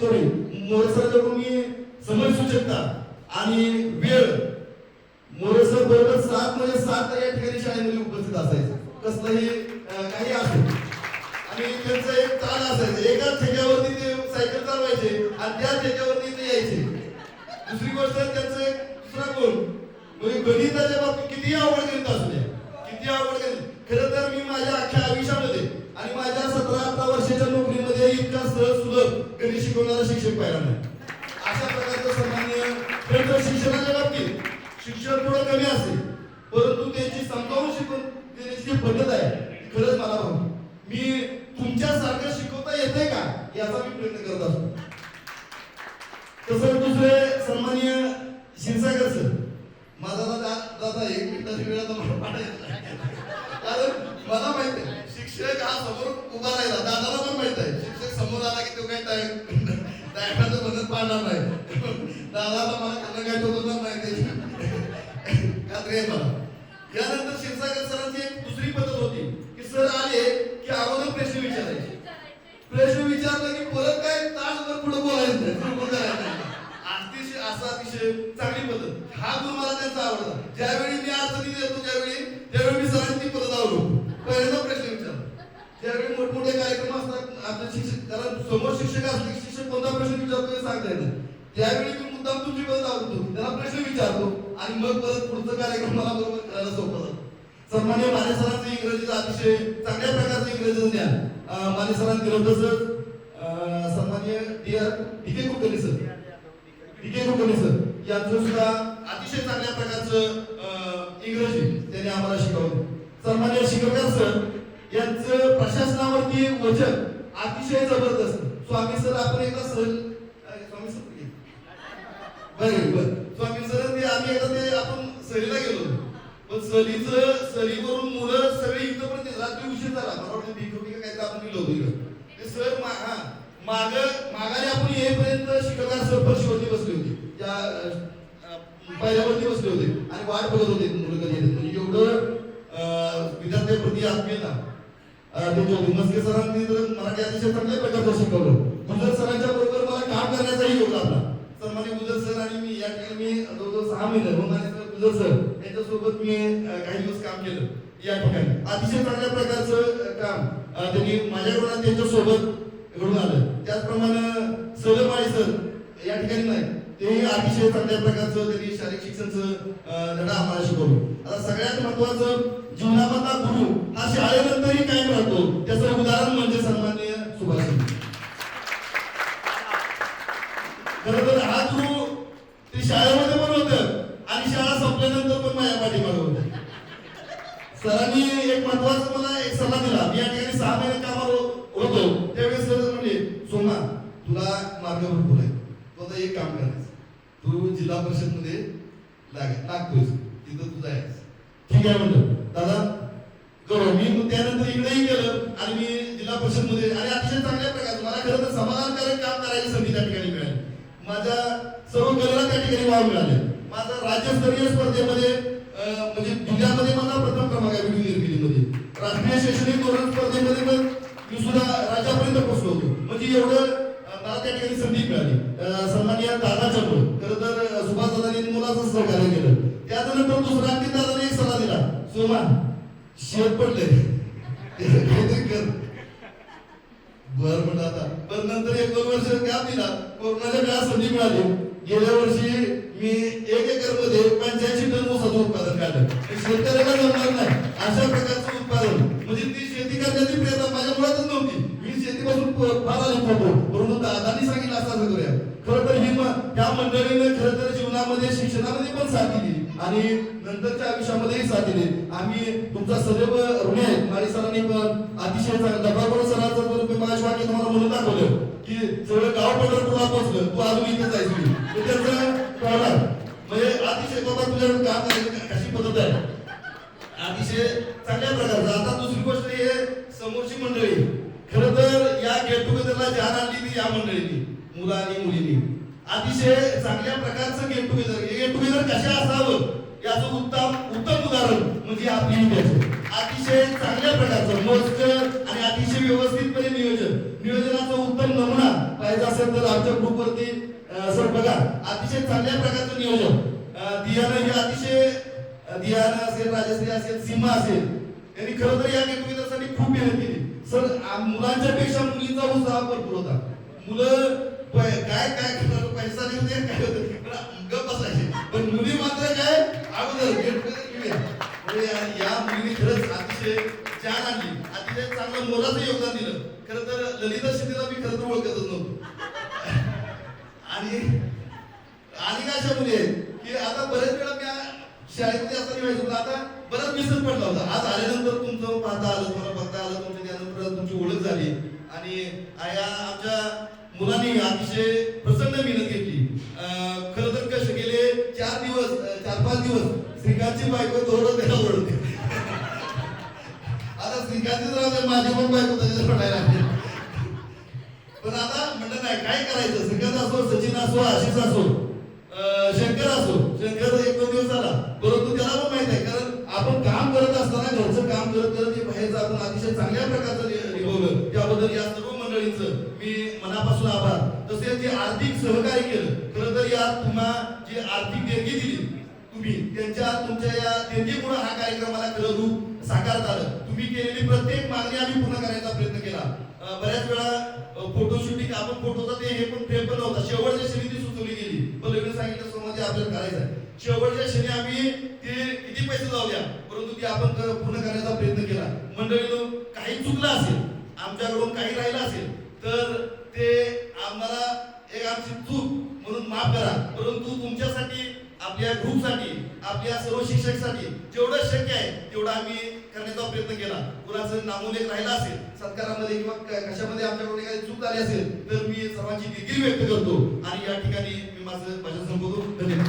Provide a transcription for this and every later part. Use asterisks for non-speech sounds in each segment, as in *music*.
शिकवली मोरसराकडून मी समज सूचकता आणि वेळ. मोरसर बरोबर सात म्हणजे सात या ठिकाणी शाळेमध्ये उपस्थित असायचं. कसलंही काही असो. आणि त्यांचं एक ताल असायचं. एकाच ठेक्यावरती ते सायकल चालवायचे आणि त्या ठेक्यावरती ते यायचे. दुसरी गोष्ट त्यांचं एक दुसरा गुण. म्हणजे गणिताच्या बाबतीत किती आवड गणित असू द्या किती आवड गणित. खरं तर मी माझ्या अख्ख्या आयुष्यामध्ये आणि माझ्या सतरा अठरा वर्षाच्या नोकरीमध्ये इतका सहज सुलभ कधी शिकवणारा शिक्षक पाहिला नाही. अशा प्रकारचं सन्मान्य खरं शिक्षणाच्या बाबतीत शिक्षण थोडं कमी असेल परंतु त्यांची समजावून शिकवून देण्याची पद्धत आहे खरंच मला भाऊ मी तुमच्यासारखं शिकवता येते का याचा मी प्रयत्न करत असतो. तसं दुसरे सन्माननीय क्षीरसागर सर माझा दादा दादा एक मिनिटाच्या वेळा मला पाठायचा कारण मला माहिती शिक्षक हा उभा राहिला दादाला पण माहीत आहे शिक्षक समोर आला की तो काय टाइम टायमाचं म्हणत पाहणार नाही. दादाला मला त्यांना काय टोकणार नाही त्याची *laughs* खात्री आहे मला. यानंतर क्षीरसागर सरांची एक दुसरी पद्धत होती की सर आले की अगोदर प्रश्न विचारायचे प्रश्न विचारला की परत काय तासभर पुढे बोलायचं नाही पुढे बोलायचं नाही अतिशय असा अतिशय चांगली पद्धत हा गुण मला त्यांचा आवडला ज्यावेळी मी अडचणी देतो ज्यावेळी त्यावेळी मी सरांची ती पद्धत आवडतो पहिल्यांदा प्रश्न विचारला ज्यावेळी मोठमोठे कार्यक्रम असतात आपले शिक्षक कारण समोर शिक्षक असले की शिक्षक कोणता प्रश्न विचारतो हे सांगता येत नाही त्यावेळी मी मुद्दाम तुमची पद्धत आवडतो त्याला प्रश्न विचारतो आणि मग परत पुढचं कार्यक्रम मला बरोबर करायला सोपं जातं. सन्मान्य माने सरांचं इंग्रजीचं अतिशय चांगल्या प्रकारचं इंग्रजी ज्ञान. माने सरांनी दिलं तसंच सन्मान्य D R D K Kulkarni sir. D K Kulkarni sir. यांचं सुद्धा अतिशय चांगल्या प्रकारचं इंग्रजी त्यांनी आम्हाला शिकवलं. सन्मान्य शिकवकर सर यांचं प्रशासनावरती वचन अतिशय जबरदस्त. स्वामी सर आपण एकदा सर स्वामी सर बरं बरं. स्वामी सर आम्ही आता ते आपण सहलीला गेलो. होतो. पण सहलीचं सहलीवरून मुलं सगळी इथपर्यंत रात्री उशीर झाला. मला वाटतं भिकवडी का काहीतरी आपण गेलो होतो इकडं ते सर मा हा माग मागाने आपण येईपर्यंत शिकवणार सर फरशीवरती बसले होते. त्या पहिल्यावरती बसले होते. आणि वाट बघत होते मुलं कधी येतात. म्हणजे एवढं अं, विद्यार्थ्यांप्रती आत्मीयता. अं, उमस्के सरांनी तर मराठी अतिशय चांगल्या प्रकारचं शिकवलं. गुजर सरांच्या बरोबर मला काम करण्याचाही योग लागला सन्मान्य गुजर सर आणि मी या ठिकाणी मी जवळजवळ सहा महिने होणार सर गुजर सर यांच्यासोबत मी काही दिवस काम केलं. या ठिकाणी. अतिशय चांगल्या प्रकारचं काम त्यांनी माझ्याकडून त्यांच्यासोबत घडून आलं. त्याचप्रमाणे सलमाळी सर या ठिकाणी नाही ते अतिशय चांगल्या प्रकारचं त्यांनी शारीरिक शिक्षणचं धडा आम्हाला शिकवलं. आता सगळ्यात महत्वाचं जीवनामधला गुरु हा शाळेनंतरही कायम राहतो त्याचं उदाहरण म्हणजे सन्माननीय सुभाष खरं तर हा गुरु ते शाळेमध्ये पण होत आणि शाळा संपल्यानंतर पण माझ्या पाठीमागे होत सरांनी एक महत्त्वाचा मला एक सल्ला दिला. मी या ठिकाणी सहा महिने कामावर होतो. त्यावेळेस म्हणजे सोमा तुला मार्ग भरपूर आहे. तू आता एक काम करायचं तू जिल्हा परिषदमध्ये लाग लागतोय तिथं तू जायचं ठीक आहे म्हणलं. दादा करू. मी त्यानंतर इकडेही गेलं आणि मी जिल्हा परिषदमध्ये आणि अतिशय चांगल्या प्रकारचं मला खरं तर समाधानकारक काम करायची संधी त्या ठिकाणी मिळाली. माझ्या सर्व कलेला त्या ठिकाणी वाव मिळाले माझा राज्यस्तरीय स्पर्धेमध्ये म्हणजे जिल्ह्यामध्ये मला प्रथम क्रमांक आहे राष्ट्रीय शैक्षणिक धोरण स्पर्धेमध्ये पण मी सुद्धा राज्यापर्यंत पोहोचलो होतो. म्हणजे एवढं मला त्या ठिकाणी संधी मिळाली. अं, सन्माननीय दादाच्या खरं तर सुभाष दादांनी मुलाचं सहकार्य केलं. त्यानंतर दुसरा आणखी दादाने एक सल्ला दिला. सोमा शेत पडले काहीतरी कर. बर म्हणलं आता. पण नंतर एक दोन वर्ष गॅप दिला. कोरोनाच्या वेळा संधी मिळाली. गेल्या वर्षी मी एक एकरमध्ये पंच्याऐंशी टन ऊसाचं उत्पादन काढलं. शेतकऱ्याला जमणार नाही. अशा प्रकारचं उत्पादन. म्हणजे ती शेती करण्याची प्रेरणा माझ्या मुळातच नव्हती. मी शेतीपासून फार आली होतो. परंतु दादानी सांगितलं असं करूया. खरं तर ही त्या मंडळीने खरं तर जीवनामध्ये शिक्षणामध्ये पण साथ दिली. आणि नंतरच्या आयुष्यामध्येही साथ दिली. आम्ही तुमचा सदैव ऋणी आहे. माळी सरांनी पण अतिशय चांगलं सरांचा सरांचं मी माझ्या वाक्य तुम्हाला म्हणून दाखवलं की सगळं गाव पंढरपूरला पोहोचलं तू अजून इथे जायचं मी त्यांचं कळणार म्हणजे अतिशय बाबा तुझ्या काम करायची पद्धत आहे. अतिशय चांगल्या प्रकारचं. आता दुसरी गोष्ट हे आहे समोरची मंडळी. खरं तर या गेट टुगेदरला जान आणली ती या मंडळींनी मुलं आणि मुलींनी. अतिशय चांगल्या प्रकारचं गेट टुगेदर गेट टुगेदर कशा असावं? याचं उत्तम उत्तम उदाहरण म्हणजे आपली इंडियाचं अतिशय चांगल्या प्रकारचं मस्त आणि अतिशय व्यवस्थितपणे नियोजन. नियोजनाचा उत्तम नमुना पाहिजे असेल तर आमच्या ग्रुपवरती अं, सर बघा अतिशय चांगल्या प्रकारचं नियोजन. दियानं हे अतिशय दियानं असेल राजश्री असेल सीमा असेल यांनी खरं तर या गेट टुगेदरसाठी खूप मेहनत केली. सर मुलांच्या पेक्षा मुलींचा उत्साह भरपूर होता. मुलं काय काय करणार पैसा देऊ दे काय होतं पण गप बसायचे. पण मुली मात्र काय अगोदर म्हणजे या- या मुलीने खरंच अतिशय छान आणली. अतिशय चांगलं मोलाचं योगदान दिलं. खरं तर ललिता शिंदेला मी खरं तर ओळखतच नव्हतो. आणि आणि काय अशा मुली आहेत की आता बरेच वेळा मी शाळेमध्ये असताना व्हायचं आता बराच मिसच पडला होता. आज आल्यानंतर तुमचं पाहता आलं तुम्हाला बघता आलं तुमच्या त्यानंतर तुमची ओळख झाली. आणि या आमच्या मुलांनी अतिशय प्रसन्न मेहनत घेतली. अं, तर कसे गेले चार दिवस चार पाच दिवस श्रीकांतची बायको दोरं त्याला ओढते आता श्रीकांतच राहते माझी पण बायको त्याच्यात पडायला पण आता म्हणलं नाही काय करायचं? श्रीकांत असो सचिन असो आशिष असो शंकर असो शंकर एक दोन दिवस झाला. परंतु त्याला पण माहीत आहे कारण आपण काम करत असताना घरचं काम करत करत बाहेर आपण अतिशय चांगल्या प्रकारचं नि- निभवलं त्याबद्दल या सर्व मंडळींचं मी मनापासून आभार. तसेच जे आर्थिक सहकार्य केलं खरं तर या तुम्हा जे आर्थिक देणगी दिली तुम्ही त्यांच्या तुमच्या या देणगीमुळे हा कार्यक्रमाला खरं रूप साकारत आलं. तुम्ही केलेली प्रत्येक मागणी आम्ही पूर्ण करायचा प्रयत्न केला. बऱ्याच वेळा फोटो शूटिंग आपण फोटोचा ते हे पण फ्रेम पण नव्हता. शेवटच्या क्षणी ती सुचवली गेली. पण लग्न सांगितलं समोर आपल्याला करायचं आहे शेवटच्या क्षणी आम्ही ते किती पैसे जाऊया परंतु ते आपण पूर्ण करण्याचा प्रयत्न केला. मंडळी काही चुकलं असेल आमच्याकडून काही राहिलं असेल तर ते आम्हाला एक आमची चूक म्हणून माफ करा. परंतु तुमच्यासाठी आपल्या ग्रुपसाठी आपल्या सर्व शिक्षकसाठी जेवढं शक्य आहे तेवढं आम्ही करण्याचा प्रयत्न केला. कुणाचं नामोलेख राहिला असेल सत्कारामध्ये किंवा कशामध्ये आमच्याकडून एखादी चूक झाली असेल तर मी सर्वांची दिलगिरी व्यक्त करतो. आणि या ठिकाणी मी माझं भाषण संपवतो. धन्यवाद.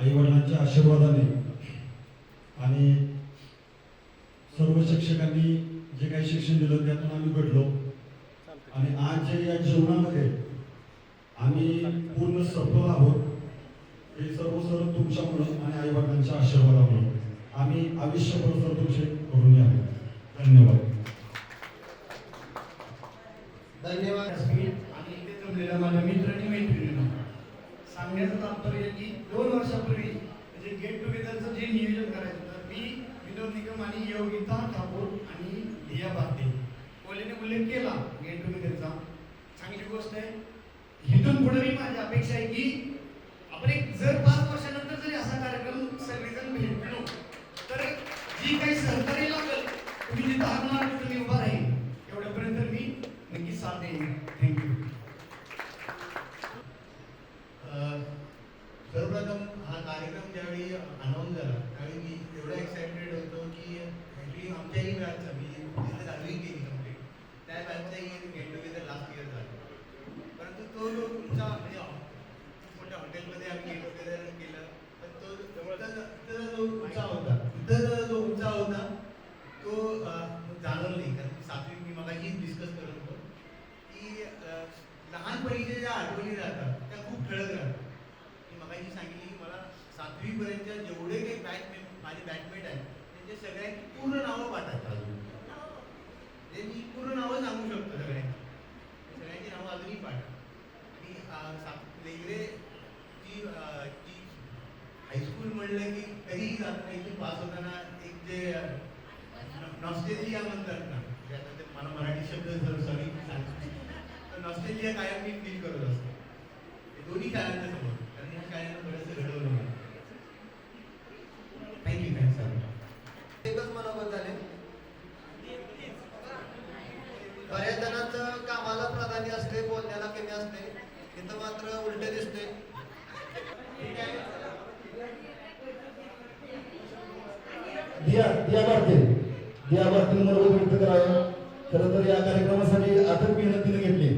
आई वडिलांच्या आशीर्वादाने आणि सर्व शिक्षकांनी जे काही शिक्षण दिलं त्यातून आम्ही घडलो. आणि आज जे या जीवनामध्ये आम्ही पूर्ण सफल आहोत हे सर्व सर्व तुमच्यामुळं आणि आईवडिलांच्या आशीर्वादामुळं आम्ही आयुष्यभर सर तुमचे करून आहोत धन्यवाद. धन्यवाद. अस्मित आणि इथे जमलेल्या माझ्या मित्र आणि मैत्रिणींना सांगण्याचं तात्पर्य की दोन वर्षापूर्वी म्हणजे गेट टुगेदरचं जे नियोजन करायचं होतं मी विनोद निगम आणि योगिता ठाकूर आणि दिया बाते कोहलीने उल्लेख केला गेट टुगेदरचा चांगली गोष्ट आहे इथून पुढे मी माझी अपेक्षा आहे की आपण एक जर पाच वर्षानंतर जरी असा कार्यक्रम सगळेजण भेटलो तर जी काही सहकार्य लागेल तुम्ही जिथं हाकणार तिथं मी उभा राहील एवढ्यापर्यंत मी नक्की साथ देईन थँक्यू सर्वप्रथम हा कार्यक्रम ज्यावेळी अनाऊन्स झाला त्यावेळी मी एवढा एक्साइटेड होतो की ॲक्च्युली आमच्याही बॅचचा मी जिथे दहावी केली कंप्लीट त्या बॅचचाही गेट टुगेदर लास्ट इयर झालं परंतु तो जो तुमचा म्हणजे मोठ्या हॉटेलमध्ये आम्ही गेट टुगेदर केलं पण तो तिथं तिथं जो उत्साह होता तिथं जो उत्साह होता तो अं, जाणवला नाही कारण की सातवी मी मगाशी डिस्कस करत होतो की अं, लहानपणीच्या ज्या आठवणी राहतात त्या खूप ठळक राहतात मी मगाशी सांगितली की मला सातवीपर्यंतच्या जेवढे काही बॅच माझे बॅचमेट आहेत त्यांचे सगळ्यांची पूर्ण नावं पाठवतात अजून ते मी पूर्ण नावं सांगू शकतो सगळ्यांची सगळ्यांची नावं अजूनही पाठ आणि अं, सात लेगरे जी अं, जी हायस्कूल म्हणलं की कधीही जाताना इथे पास होताना एक जे नॉस्टेलिया म्हणतात ना म्हणजे आता ते मला मराठी शब्द सॉरी तर नॉस्टेलिया कायम मी फील करत असतो हे दोन्ही शाळांच्या समोर कारण ह्या शाळेनं बरंचसं घडवलं मला थँक्यू थँक्स सर एकच मनोगत झाले बऱ्याच जणांचं कामाला प्राधान्य असते बोलण्याला कमी असते इथं मात्र उलटे दिसते दिया दिया भारती. दिया भारतीने मनोगत व्यक्त करावं. खरं तर या कार्यक्रमासाठी अथक मेहनत घेतली.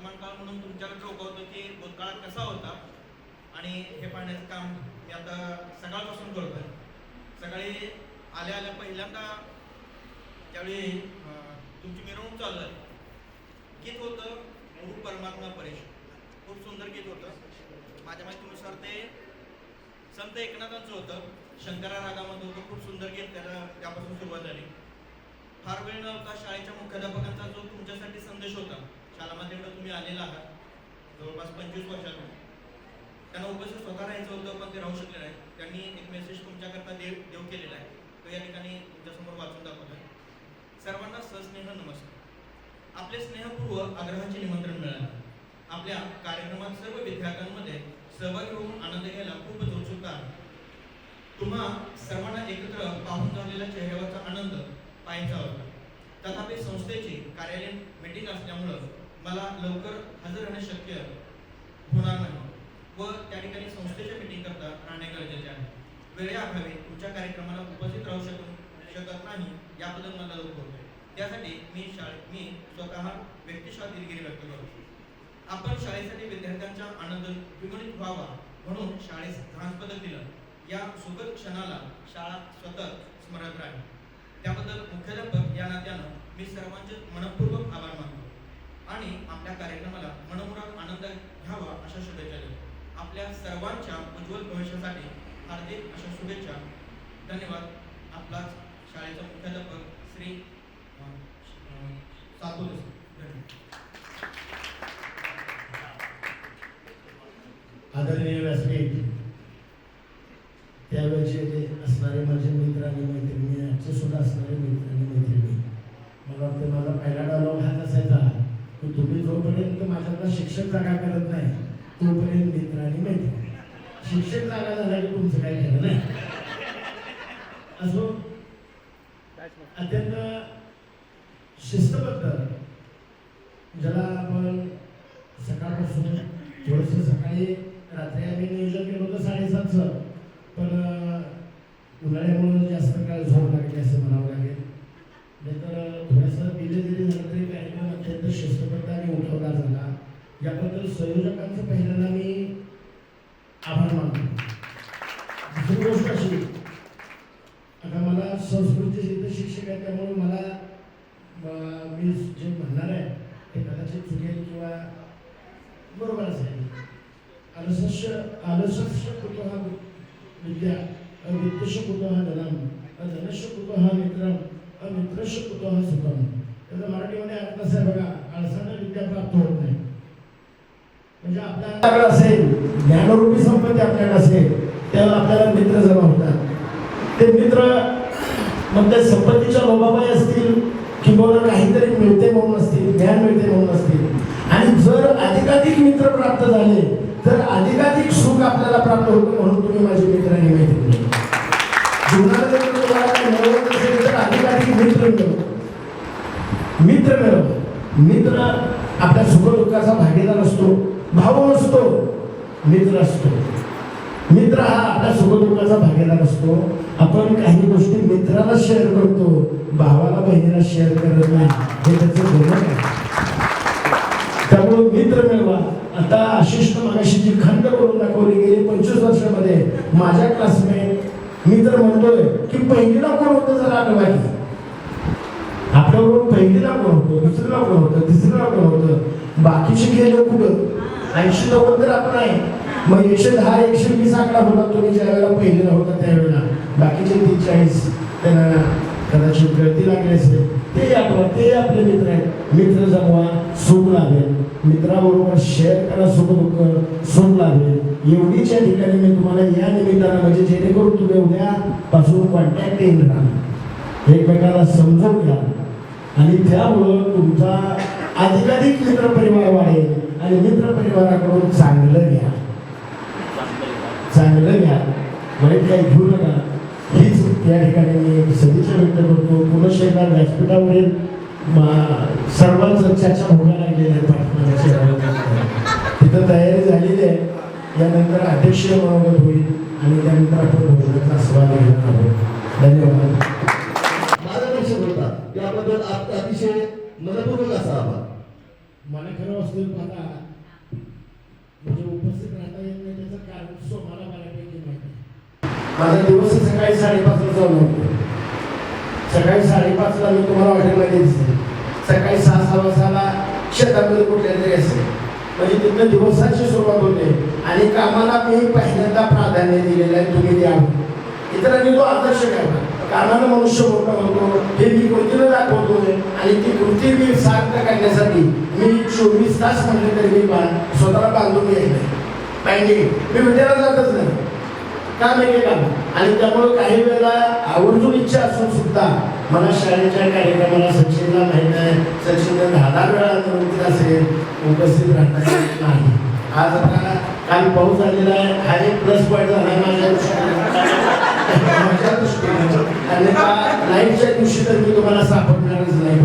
वर्तमान काळ म्हणून तुमच्याकडे डोकावतो की भूतकाळात कसा होता? आणि हे पाहण्याचं काम मी आता सकाळपासून करतो सकाळी आल्या आल्या पहिल्यांदा त्यावेळी तुमची मिरवणूक चालू आहे गीत होतं मूळ परमात्मा परेश. खूप सुंदर गीत होतं. माझ्या माहितीनुसार ते संत एकनाथांचं होतं. शंकरा रागामध्ये होतं. खूप सुंदर गीत त्याला त्यापासून सुरुवात झाली. फार वेळ नव्हता शाळेच्या मुख्याध्यापकांचा जो तुमच्यासाठी संदेश होता कालामध्ये तुम्ही आलेला आहात जवळपास पंचवीस वर्षातून. त्यांना उपस्थित स्वतः राहायचं होतं पण ते राहू शकले नाही त्यांनी एक मेसेज तुमच्याकरता देव देव केलेला आहे. तो या ठिकाणी तुमच्यासमोर वाचून दाखवतोय. सर्वांना सस्नेह नमस्कार. आपले स्नेहपूर्व आग्रहाचे निमंत्रण मिळालं. आपल्या कार्यक्रमात सर्व विद्यार्थ्यांमध्ये सहभागी होऊन आनंद घ्यायला खूप उत्सुकता आहे. तुम्हा सर्वांना एकत्र पाहून झालेला चेहऱ्यावरचा आनंद पाहायचा होता. तथापि संस्थेची कार्यालयीन मीटिंग असल्यामुळं मला लवकर हजर राहणे शक्य होणार नाही. व त्या ठिकाणी संस्थेच्या मीटिंग करता राहणे गरजेचे आहे. वेळेअभावी तुमच्या कार्यक्रमाला उपस्थित राहू शकून शकत नाही याबद्दल मला दुःख होते त्यासाठी मी शाळे मी स्वतः व्यक्तिशः दिलगिरी व्यक्त करतो. आपण शाळेसाठी विद्यार्थ्यांचा आनंद द्विगुणित व्हावा म्हणून शाळेस ध्यान पदक दिलं या सुखद क्षणाला शाळा स्वतः स्मरत राहील. त्याबद्दल मुख्याध्यापक या नात्यानं मी सर्वांचे मनपूर्वक आभार मानतो. आणि आपल्या कार्यक्रमाला मनमुराद आनंद घ्यावा अशा शुभेच्छा देतो. आपल्या सर्वांच्या उज्ज्वल भविष्यासाठी हार्दिक अशा शुभेच्छा. धन्यवाद. आपलाच शाळेचा मुख्याध्यापक श्री अं, धन्यवाद. आदरणीय व्यासपीठ त्यावेळेचे ते असणारे माझे मित्र आणि मैत्रिणी आजचे सुद्धा असणारे मित्र आणि मैत्रिणी मला वाटतं माझा पहिला डायलॉग हाच असायचा. की तुम्ही जोपर्यंत माझ्याकडे शिक्षक जागा करत नाही तोपर्यंत मित्र आणि मैत्री शिक्षक जागा झाला की तुमचं काय खरं नाही. असो. अत्यंत शिस्तबद्ध. ज्याला आपण सकाळपासून थोडंसं सकाळी रात्री आम्ही नियोजन केलं होतं साडेसातचं. पण अं, उन्हाळ्यामुळं जास्त काळ झोप लागली असं म्हणावं लागेल. नाहीतर थोडंसं दिले दिले झालं अत्यंत शिस्तबद्धाने उठवला झाला. याबद्दल संयोजकांचं पहिल्यांदा मी आभार मानतो. दुसरी गोष्ट अशी आता मला संस्कृतचे सिद्ध शिक्षक आहे त्यामुळे मला मी जे म्हणणार आहे ते कदाचित चुकेल किंवा बरोबर असेल अलसस्य अलसस्य कुतः विद्या अविद्यश कुतः धनम अधनश कुतः मित्रम अमित्रश कुतः सुखम. त्याचा मराठीमध्ये अर्थ आहे बघा आळसानं विद्या प्राप्त होत नाही. म्हणजे आपल्याला असेल ज्ञानरूपी संपत्ती आपल्याला असेल त्यावर आपल्याला मित्र जमा होतात. ते मित्र मग त्या संपत्तीच्या लोभाबाई असतील किंवा काहीतरी मिळते म्हणून असतील ज्ञान मिळते म्हणून असतील. आणि जर अधिकाधिक मित्र प्राप्त झाले तर अधिकाधिक सुख आपल्याला प्राप्त होतं म्हणून तुम्ही माझे मित्र आणि मैत्रिणी. जीवनात जर तुम्हाला मिळवत असेल तर अधिकाधिक मित्र मिळवतो मित्र मिळव मित्र आपल्या सुखदुःखाचा भागीदार असतो भाऊ नसतो मित्र असतो. मित्र हा आपल्या सुखदुःखाचा भागीदार असतो. आपण काही गोष्टी मित्राला शेअर करतो भावाला बहिणीला शेअर करत नाही. हे त्याचं गुन्हा आहे. त्यामुळे मित्र मिळवा. आता आशिष मागाशी जी खंड करून दाखवली गेली पंचवीस वर्षामध्ये माझ्या क्लासमेट मी तर म्हणतोय की पहिलीला कोण होतं जरा आठवा होतं बाकीचे कुठं? ऐंशी नव्वद तर आपण आहे. मग एकशे दहा एकशे वीस आकडा होता तुम्ही ज्या वेळेला पहिलेला होता त्यावेळेला. बाकीचे तीन चाळीस त्यांना कदाचित गळती लागली असेल. ते आठवा ते आपले मित्र आहेत. मित्र जमवा सुख लागेल मित्राबरोबर शेअर करा सुख दुःख सुख लागेल एवढीच्या ठिकाणी मी तुम्हाला या निमित्तानं म्हणजे जेणेकरून तुम्ही उद्यापासून कॉन्टॅक्ट येईल राहा एकमेकाला समजून घ्या. आणि त्यामुळं तुमचा अधिकाधिक मित्रपरिवार वाढेल आणि मित्रपरिवाराकडून चांगलं घ्या. चांगलं घ्या. वाईट काही घेऊ नका. हीच त्या ठिकाणी मी सदिच्छा व्यक्त करतो. पुनश्च एकदा व्यासपीठावरील मा- सर्वच चर्चा भोगा लागलेल्या आहेत तिथं तयारी झालेली आहे. यानंतर अध्यक्षीय मनोगत होईल आणि त्यानंतर आपण भोजनाचा आस्वाद घेणार आहोत. धन्यवाद. मनपूर्वक असा आभार मला खरं वास्तविक पाहता म्हणजे उपस्थित राहता येत नाही त्याचं कारण सोमाला बऱ्यापैकी माहिती. माझा दिवस सकाळी साडेपाचला चालू होतो. सकाळी साडेपाचला मी तुम्हाला हॉटेलमध्ये दिसते सकाळी सहा सहा वाजताला शेतामध्ये कुठल्या तरी असेल म्हणजे तिथं दिवसाची सुरुवात होते. आणि कामाला मी पहिल्यांदा प्राधान्य दिलेलं आहे तुम्ही द्यावं इतरांनी तो आदर्श घ्यावा. कामाला मनुष्य मोठं होतो हे मी कृतीनं दाखवतोय आणि ती कृती मी सार्थ करण्यासाठी मी चोवीस तास म्हटले तरी मी बा- स्वतःला बांधून घ्यायला बँकिंग मी विद्यालयात जातच नाही. काम आहे काम आणि त्यामुळे काही वेळेला आवर्जून इच्छा असून सुद्धा मला शाळेच्या कार्यक्रमाला सचिनला माहीत आहे. सचिनला दहा दहा वेळा असेल उपस्थित राहता नाही. आज आता काल पाऊस झालेला आहे. हा एक प्लस पॉईंट झाला माझ्या दृष्टीने. माझ्या दृष्टीने. आणि का लाईटच्या दिवशी तर मी तुम्हाला सापडणारच नाही.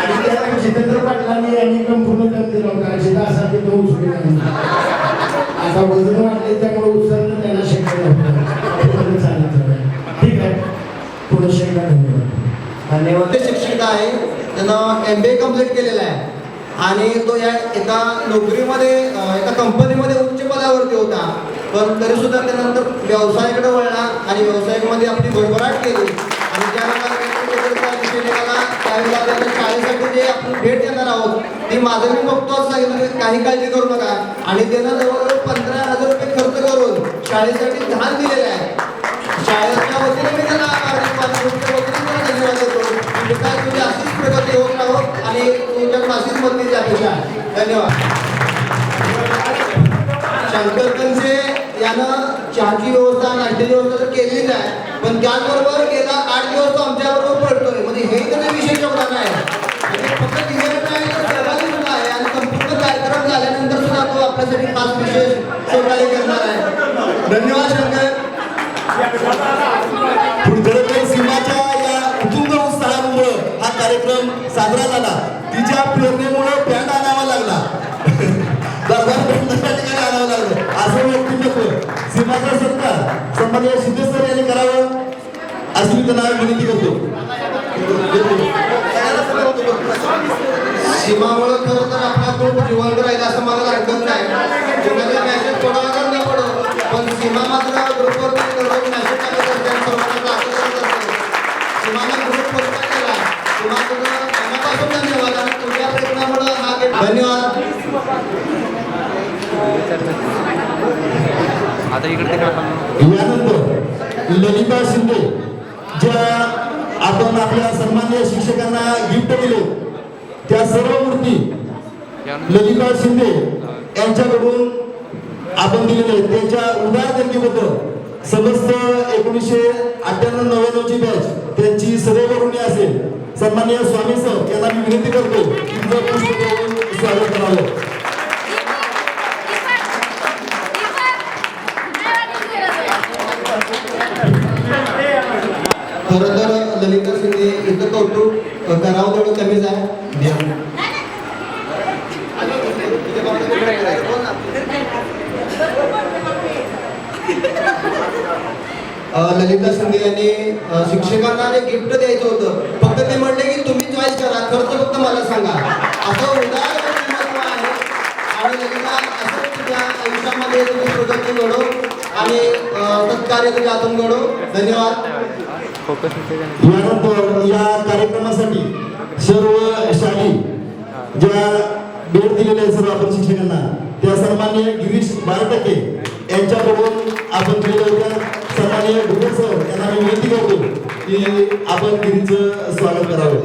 आणि त्याला जितेंद्र पाटलांनी यांनी संपूर्ण दम दिला होता जिथं असा ते तो उचलून आणला. आता वजन वाढले त्यामुळे उचलणं त्यांना शक्य नव्हतं. चालत. ठीक आहे. पुढे शेकडा धन्यवाद धन्यवाद. ते शिक्षक आहे. त्यानं एम बी ए कंप्लीट केलेला आहे. आणि तो या एका नोकरीमध्ये एका कंपनीमध्ये उच्च पदावरती होता. पण तरी सुद्धा त्यानंतर व्यवसायाकडे वळला आणि व्यवसायामध्ये आपली भरभराट केली. आणि त्यावेळेला मला त्यावेळेला शाळेसाठी जे आपण भेट देणार आहोत ती माझं मी बघतोच सांगितलं काही काळजी करू नका. आणि त्यांना जवळजवळ पंधरा हजार रुपये खर्च करून शाळेसाठी धान दिलेलं आहे. शाळेच्या वतीने मी त्यांना आभार मानतो वतीने धन्यवाद देतो. तुझी अशीच प्रगती होत राहो आणि अशीच मदतीची अपेक्षा आहे धन्यवाद. शंकर यानं चहाची व्यवस्था नाश्त्याची व्यवस्था तर केलीच आहे. पण त्याचबरोबर गेला आठ दिवस तो आमच्याबरोबर पडतोय. म्हणजे हे त्याचं विशेष योगदान आहे म्हणजे फक्त दिलेलं नाही तर सहभागी सुद्धा आहे. आणि संपूर्ण कार्यक्रम झाल्यानंतर सुद्धा तो आपल्यासाठी खास विशेष सहकार्य करणार आहे. धन्यवाद शंकर. फुलझडकर सिंहाच्या कार्यक्रम साजरा झाला. तिच्या प्रेरणेमुळे बँड आणावा लागला. दरबार बँड त्या ठिकाणी आणावं लागलं. असं व्यक्तिमत्व सीमाचा सत्कार संबंध सिद्धेश्वर यांनी करावं. अशी मी त्यांना विनंती करतो. सीमामुळे खरं तर आपला खूप जिवंत राहिला असं मला वाटत नाही. कोणाचा मॅसेज पडावा नाही पडत पण सीमा मात्र ग्रुपवर मॅसेज टाकत असते मनापासून धन्यवाद आणि तुझ्या प्रयत्नामुळे हा गेट धन्यवाद आता इकडे तिकडे यानंतर ललिता शिंदे ज्या आपण आपल्या सन्माननीय शिक्षकांना गिफ्ट दिले त्या सर्व मूर्ती ललिता शिंदे यांच्याकडून आपण दिलेले त्यांच्या उदार देणगीबद्दल समस्त एकोणीसशे अठ्ठ्याण्णव नव्याण्णवची बॅच त्यांची सर्व ऋणी असेल. सन्माननीय स्वामी सर याला मी विनंती करतो की तुमचं धन्यवाद. यानंतर या कार्यक्रमासाठी सर्व शाली ज्या भेट दिलेल्या आहेत सर्व आपण शिक्षकांना त्या सन्मान्य गिरीश बारटके यांच्याकडून आपण दिलेल्या होत्या. सन्मान्य भुगे सर यांना मी विनंती करतो की आपण गिरीचं स्वागत करावं.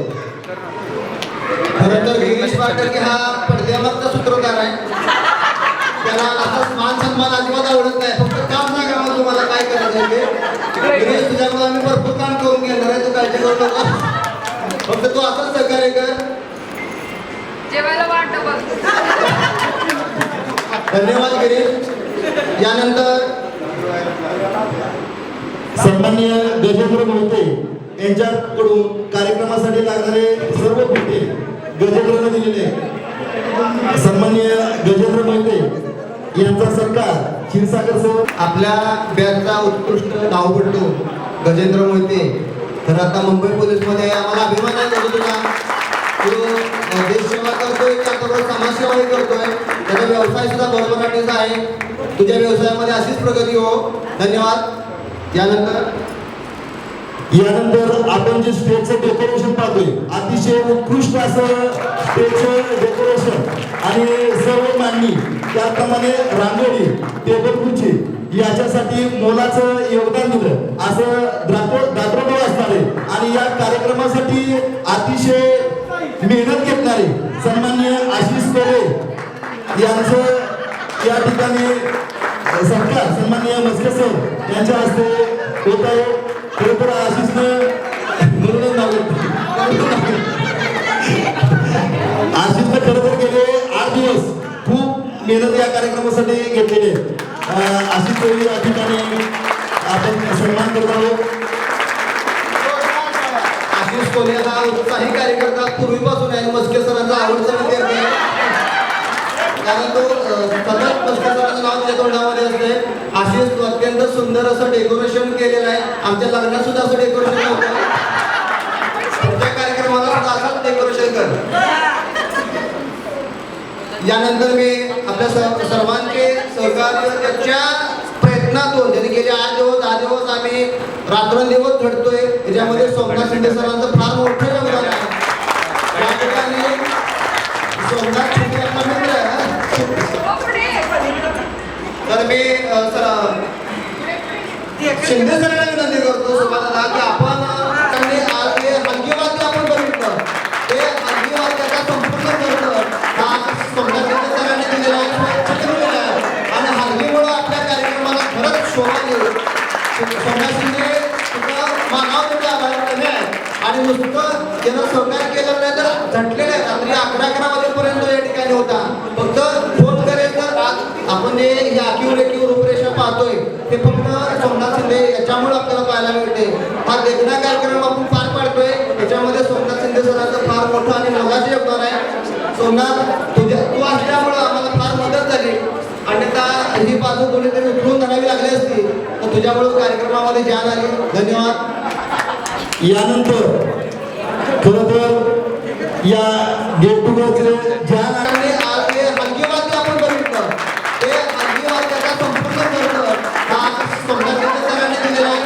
खरं तर गिरीश बारटके हा पडद्यावरचा सूत्रधार आहे. त्याला असं मान सन्मान अजिबात आवडत नाही फक्त काम सांगा. तुम्हाला काय करायचं ते? गिरीश तुझ्यामुळे आम्ही भरपूर काम करून घेणार आहे तू काळजी करू नका फक्त तू असंच सहकार्य कर. जेवायला वाट बघ. धन्यवाद गिरीश यानंतर सन्मान्य गजेंद्र मोहिते यांच्याकडून कार्यक्रमासाठी लागणारे सर्व भेटे गजेंद्रने दिलेले. सन्मान्य गजेंद्र मोहिते यांचा सत्कार क्षीरसागर सर. आपल्या बॅगचा उत्कृष्ट धावपटू गजेंद्र मोहिते. तर आता मुंबई पोलीसमध्ये आम्हाला अभिमान आहे तुझा तो देशसेवा करतोय त्याचबरोबर समाजसेवाही करतोय. त्याचा व्यवसाय सुद्धा भरभराटीचा आहे. तुझ्या व्यवसायामध्ये अशीच प्रगती हो. धन्यवाद. यानंतर? यानंतर आपण जे स्टेजचं डेकोरेशन पाहतोय अतिशय उत्कृष्ट असं स्टेजचं डेकोरेशन आणि सर्व मांडणी त्याप्रमाणे रांगोळी टेबल खुर्ची याच्यासाठी मोलाचं योगदान दिलं. असं द्रापो दाद्रोबा असणारे आणि या कार्यक्रमासाठी अतिशय मेहनत घेतणारे सन्मान्य आशिष कोरे यांचं या ठिकाणी सरकार सन्मान्य मस्के सर यांच्या हस्ते होत आहे. खरोखर तर आशिषनं म्हणूनच नाव. घेतलं. गेले खूप या कार्यक्रमासाठी घेतलेले अशी चोरी या ठिकाणी आपण सन्मान करत आहोत. आशिष उत्साही कार्यकर्ता पूर्वीपासून आहे. मस्के सरांचा आवडता विद्यार्थी कारण तो सतत मस्के सरांचं नाव तोंडामध्ये असते आशिष अत्यंत सुंदर असं डेकोरेशन केलेलं आहे. आमच्या लग्नात सुद्धा असं डेकोरेशन होतं पुढच्या कार्यक्रमाला असंच डेकोरेशन कर. यानंतर मी आपल्या सर्वांचे सहकार्य त्याच्या प्रयत्नातून ज्याने गेले आठ दिवस दहा दिवस आम्ही रात्रंदिवस घडतोय त्याच्यामध्ये सोमनाथ शिंदे सरांचं फार मोठं योगदान आहे. त्या ठिकाणी सोमनाथ शिंदे मित्र तर मी सर शिंदे सरांना विनंती करतो सुभाषला की आपण त्यांनी आज हे हलगी वाद्य आपण बघितलं ते हलगी वाद्याचा खरंच शोभा येईल सोमनाथ शिंदे तुझं आणि नुसतं त्यानं सहकार्य केलं नाही तर झटलेलं आहे रात्री अकरा अकरा वाजेपर्यंत या ठिकाणी होता फक्त फोन करेल तर आपण जे या आखीव रेखीव रूपरेषा पाहतोय ते फक्त सोमनाथ शिंदे याच्यामुळे आपल्याला पाहायला मिळते हा देखणा कार्यक्रम आपण पार पाडतोय त्याच्यामध्ये सोमनाथ शिंदे सरांचं फार मोठं आणि मोलाचं योगदान आहे. सोमनाथ तुझ्या तू असल्यामुळं आम्हाला फार मदत झाली. अन्यथा ही बाजू कोणीतरी उठवून धरावी लागली असती. तर तुझ्यामुळे कार्यक्रमामध्ये जान आली. धन्यवाद. यानंतर खरं तर या गेट टुगेदरचे ज्या आणि वाद्य आपण बघितलं ते संपूर्ण हा सरांनी दिलेला आहे.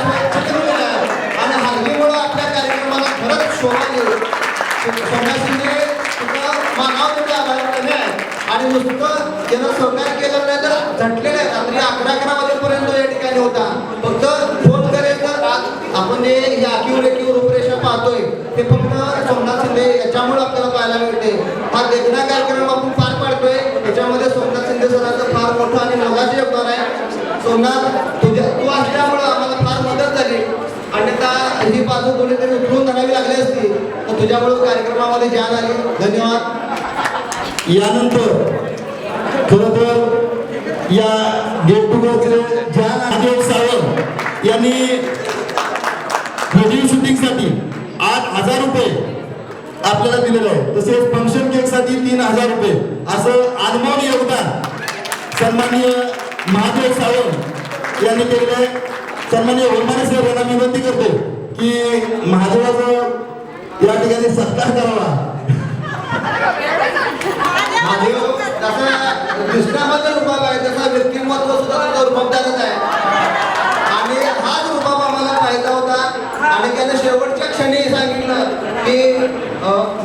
आणि आपल्या कार्यक्रमाला खरंच शोभा येईल सोमनाथ शिंदे मानाव तुझे आभार कमी आहे आणि नुसतं त्यानं सहकार्य केलं नाही तर झटलेलं आहे रात्री अकरा अकरा वाजेपर्यंत या ठिकाणी होता. फक्त फोन करेल तर आज आपण जे ही आखीव रेखीव रूपरेषा पाहतोय. ते फक्त सोमनाथ शिंदे याच्यामुळे आपल्याला पाहायला मिळते. हा देखणा कार्यक्रम आपण पार पाडतोय. याच्यामध्ये सोमनाथ शिंदे सरांचं फार मोठं आणि मोलाचं योगदान आहे. सोमनाथ तुझ्या तू असल्यामुळं आम्हाला फार मदत झाली. अन्यथा ही बाजू कोणीतरी उठवून धरावी लागली असती. तर तुझ्यामुळे कार्यक्रमामध्ये जान आली. धन्यवाद. यानंतर खरं तर या गेट टुगेदरचे ज्या नागेश सावंत यांनी व्हिडिओ शूटिंगसाठी आठ हजार रुपये आपल्याला दिलेलं आहे तसेच फंक्शन केकसाठी तीन हजार रुपये. असं अनमोल योगदान सन्माननीय महादेव सावंत यांनी केलेलं आहे. सन्माननीय वनमाने साहेब यांना विनंती करतो की महादेवाचा या ठिकाणी सत्कार करावा. महादेव रुबाब आहे तसा व्यक्तिमत्व सुद्धा त्याचा रुबाबदारच आहे. आणि हाच रुबाब आम्हाला पाहिजे होता. आणि त्याने शेवटच्या क्षणी सांगितलं की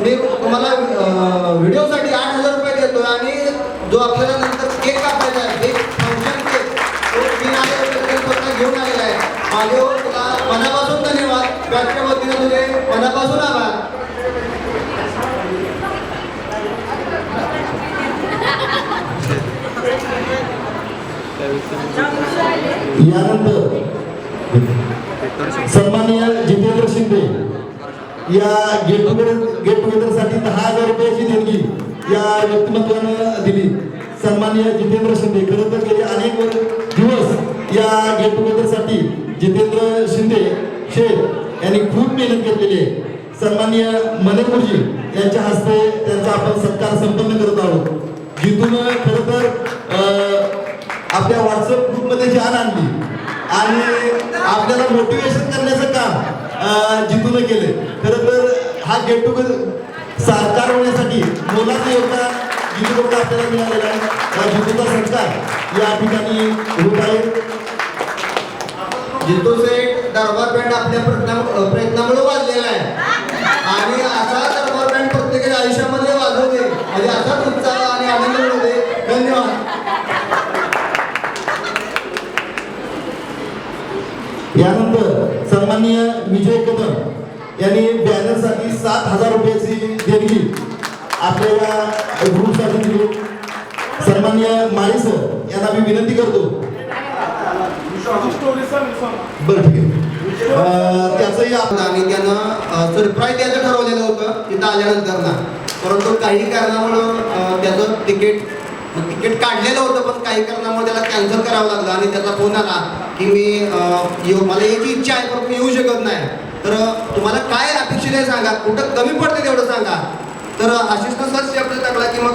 मी तुम्हाला व्हिडिओसाठी आठ हजार रुपये देतो आणि जो आपल्याला नंतर केक कापायचा आहे फंक्शन केक तो तीन हजार रुपये घेऊन आलेला आहे. महादेव तुला मनापासून धन्यवाद. व्याख्या वतीने तुझे मनापासून आभार. यानंतर सन्माननीय जितेंद्र शिंदे या गेट टुगेदर गेट टुगेदरसाठी दहा हजार रुपयाची देणगी या व्यक्तिमत्वानं दिली. सन्माननीय जितेंद्र शिंदे खरं तर गेले अनेक दिवस या गेट टुगेदरसाठी जितेंद्र शिंदे शेठ यांनी खूप मेहनत घेतलेली आहे. सन्माननीय मनेपूरजी यांच्या हस्ते त्यांचा आपण सत्कार संपन्न करत आहोत. जिथून आपल्या व्हॉट्सअप ग्रुपमध्ये जान आणली. आणि आपल्याला मोटिवेशन करण्याचं काम जितून केले खरं तर हा गेट टुगेदर साकार होण्यासाठी मोलाचं योगदान जितूकडून आपल्याला मिळालेला आहे. जितूचा संस्कार या ठिकाणी होत आहे. जितू सेठ दरबार बँड आपल्या प्रयत्ना प्रयत्नामुळे वाजलेला आहे. आणि असा दरबार बँड प्रत्येकाच्या आयुष्यामध्ये वाजवते म्हणजे असाच उत्साह आणि आनंद मिळवते धन्यवाद. यानंतर सन्माननीय विजय कदम यांनी बॅनरसाठी सात हजार रुपयाची देणगी आपल्याला ग्रुपसाठी दिली. सन्माननीय माळी सर यांना मी विनंती करतो. बरं ठीक आहे. त्याचंही आपण आणि त्यांना सरप्राईज द्यायचं ठरवलेलं होतं तिथं आल्यानंतर ना परंतु काही कारणामुळं त्याचं तिकीट तिकीट काढलेलं होतं पण काही कारणामुळे त्याला कॅन्सल करावं लागलं आणि त्याचा फोन आला की मी येऊ मला याची इच्छा आहे पण मी येऊ शकत नाही. तर तुम्हाला काय अपेक्षित आहे सांगा? कुठं कमी पडते तेवढं सांगा? तर अशीच सर्च आपल्याला टाकला की मग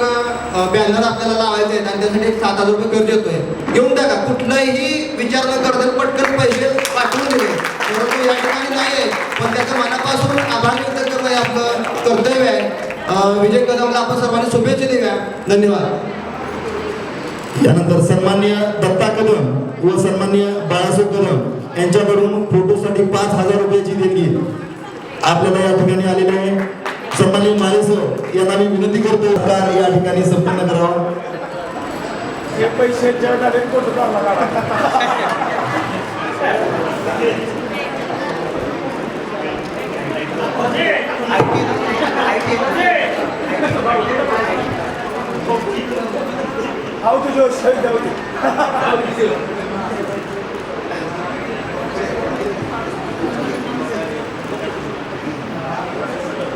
बॅनर आपल्याला लावायचे आहेत आणि त्यासाठी एक सात हजार रुपये खर्च येतोय. घेऊन टाका. कुठलंही विचार न करता पटकन पैसे पाठवून दिले. परंतु या ठिकाणी नाही आहे. पण त्याचं मनापासून आभार व्यक्त करणं हे आपलं कर्तव्य आहे. विजय कदमला आपण सर्वांनी शुभेच्छा देऊया. धन्यवाद. यानंतर सन्माननीय दत्ता कदम व सन्माननीय बाळासाहेब कदम यांच्याकडून फोटोसाठी पाच हजार रुपयाची देणगी आपल्याला या ठिकाणी आलेली आहे. सन्माननीय माळे सर यांना मी विनंती करतो कार या ठिकाणी संपन्न करावा.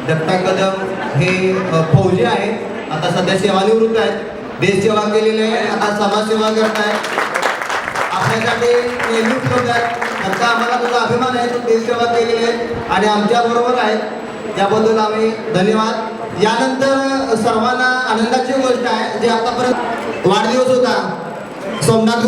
दत्ता कदम हे फौजी आहेत. आता सध्या सेवानिवृत्त आहेत. देशसेवा केलेले आहे. आता समाजसेवा करत आहेत आपल्यासाठी नेहमी उपलब्ध आहेत. त्यांचा आम्हाला तुझा अभिमान आहे. तो देशसेवा केलेली आहे. आणि आमच्या बरोबर आहेत. त्याबद्दल आम्ही धन्यवाद. यानंतर सर्वांना आनंदाची गोष्ट आहे. जे आतापर्यंत वाढदिवस होता. सोमनाथ